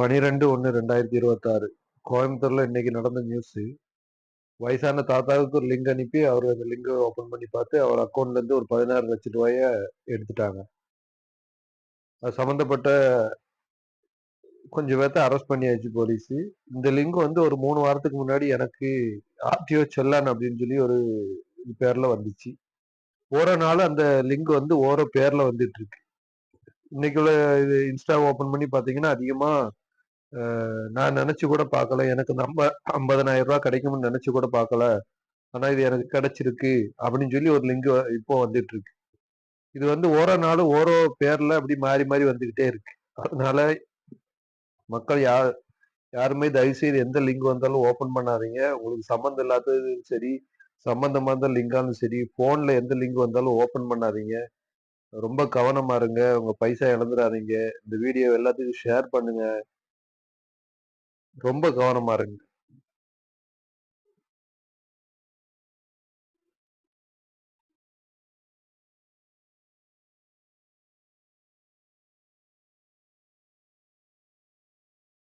பனிரெண்டு ஒன்று ரெண்டாயிரத்தி இருபத்தாறு. கோயம்புத்தூர்ல இன்னைக்கு நடந்த நியூஸ் வயசான தாத்தாவுக்கு ஒரு லிங்க் அனுப்பி அவர் அந்த லிங்கை ஓபன் பண்ணி பார்த்து அவர் அக்கௌண்ட்ல இருந்து ஒரு பதினாறு லட்ச ரூபாய எடுத்துட்டாங்க. அது சம்பந்தப்பட்ட கொஞ்சம் பேர்த்த அரெஸ்ட் பண்ணியாச்சு போலீஸ் இந்த லிங்க் வந்து ஒரு மூணு வாரத்துக்கு முன்னாடி எனக்கு ஆர்டிஓ செல்லான் அப்படின்னு சொல்லி ஒரு பேர்ல வந்துச்சு. ஓரோ நாள் அந்த லிங்க் வந்து ஓரோ பேர்ல வந்துட்டு இருக்கு. இன்னைக்குள்ள இது இன்ஸ்டா ஓபன் பண்ணி பாத்தீங்கன்னா அதிகமா நான் நினைச்சு கூட பார்க்கல. எனக்கு நம்ம ஐம்பதனாயிரம் ரூபாய் கிடைக்கும்னு நினைச்சு கூட பார்க்கல. ஆனா இது எனக்கு கிடைச்சிருக்கு அப்படின்னு சொல்லி ஒரு லிங்க் இப்போ வந்துட்டு இருக்கு இது வந்து ஓரோ நாளும் ஓரோ பேர்ல அப்படி மாறி மாறி வந்துகிட்டே இருக்கு. அதனால மக்கள் யார் யாருமே தயவு செய்து எந்த லிங்க் வந்தாலும் ஓபன் பண்ணாதீங்க. உங்களுக்கு சம்மந்தம் இல்லாதது சரி சம்மந்தமாக இருந்த லிங்காலும் சரி போன்ல எந்த லிங்க் வந்தாலும் ஓபன் பண்ணாதீங்க. ரொம்ப கவனமா இருங்க. உங்க பைசா இழந்துடாதீங்க. இந்த வீடியோ எல்லாத்துக்கும் ஷேர் பண்ணுங்க. ரொம்ப கவனமா இருங்க.